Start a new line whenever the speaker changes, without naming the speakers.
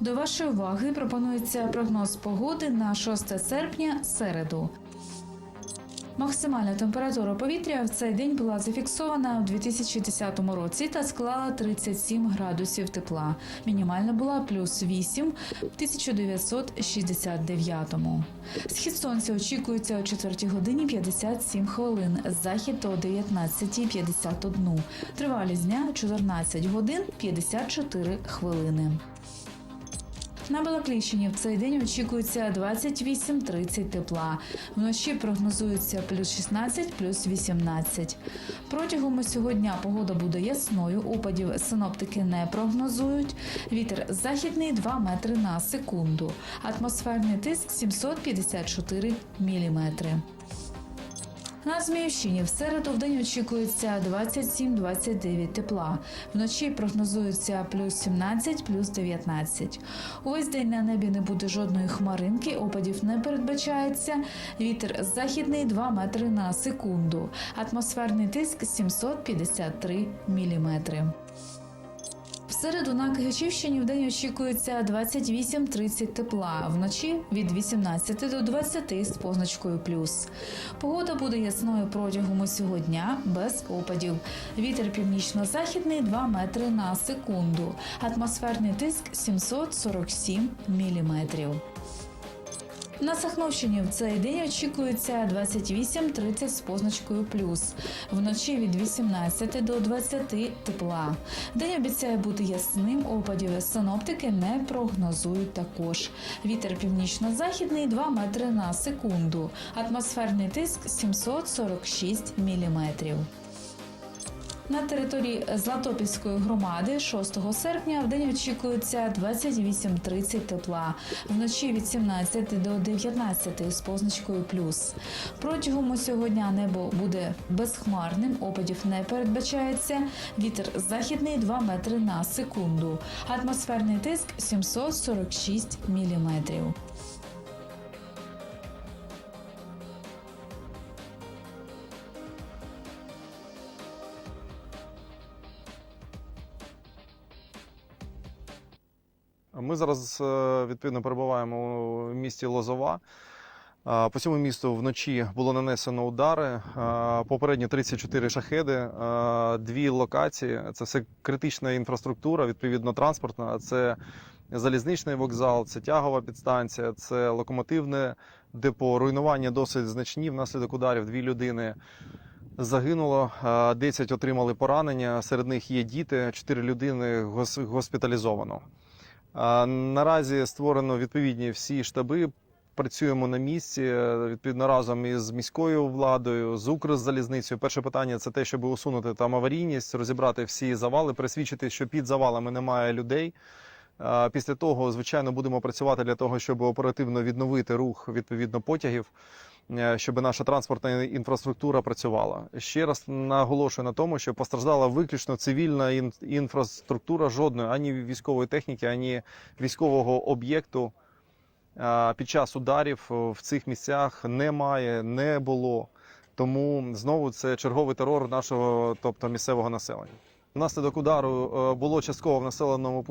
До вашої уваги пропонується прогноз погоди на 6 серпня середу. Максимальна температура повітря в цей день була зафіксована у 2010 році та склала 37 градусів тепла. Мінімальна була плюс 8 в 1969. Схід сонця очікується о 4 годині 57 хвилин, захід о 19.51. Тривалість дня 14 годин 54 хвилини. На Балакліщині в цей день очікується 28-30 тепла. Вночі прогнозується плюс 16, плюс 18. Протягом усього дня погода буде ясною. Опадів синоптики не прогнозують. Вітер західний 2 метри на секунду. Атмосферний тиск 754 міліметри. На Зміївщині в середу в день очікується 27-29 тепла. Вночі прогнозується плюс 17, плюс 19. Увесь день на небі не буде жодної хмаринки, опадів не передбачається. Вітер західний 2 метри на секунду. Атмосферний тиск 753 міліметри. Середу на Кигачівщині в день очікується 28-30 тепла, вночі від 18 до 20 з позначкою плюс. Погода буде ясною протягом усього дня без опадів. Вітер північно-західний 2 метри на секунду. Атмосферний тиск 747 міліметрів. На Сахновщині в цей день очікується 28-30 з позначкою плюс. Вночі від 18 до 20 тепла. День обіцяє бути ясним, опадів синоптики не прогнозують також. Вітер північно-західний 2 метри на секунду. Атмосферний тиск 746 міліметрів. На території Златопільської громади 6 серпня в день очікується 28-30 тепла, вночі від 17 до 19 з позначкою плюс. Протягом усього дня небо буде безхмарним, опадів не передбачається. Вітер західний 2 метри на секунду. Атмосферний тиск 746 міліметрів.
Ми зараз е, відповідно перебуваємо у місті Лозова. Е, По цьому місту вночі було нанесено удари. Е, Попередньо 34 шахеди, дві локації. Це все критична інфраструктура, відповідно транспортна. Це залізничний вокзал, це тягова підстанція, це локомотивне депо. Руйнування досить значні. Внаслідок ударів дві людини загинуло, е, 10 отримали поранення. Серед них є діти, 4 людини гос- госпіталізовано. Наразі створено відповідні всі штаби. Працюємо на місці е, відповідно разом із міською владою, з Укрзалізницею. Перше питання це те, щоб усунути там аварійність, розібрати всі завали, присвідчити, що під завалами немає людей. Після того, звичайно, будемо працювати для того, щоб оперативно відновити рух відповідно потягів, е, щоб наша транспортна інфраструктура працювала. Ще раз наголошую на тому, що постраждала виключно цивільна ін- інфраструктура жодної ані військової техніки, ані військового об'єкту під час ударів в цих місцях немає, не було. Тому знову це черговий терор нашого, тобто місцевого населення. Внаслідок удару е, було частково в населеному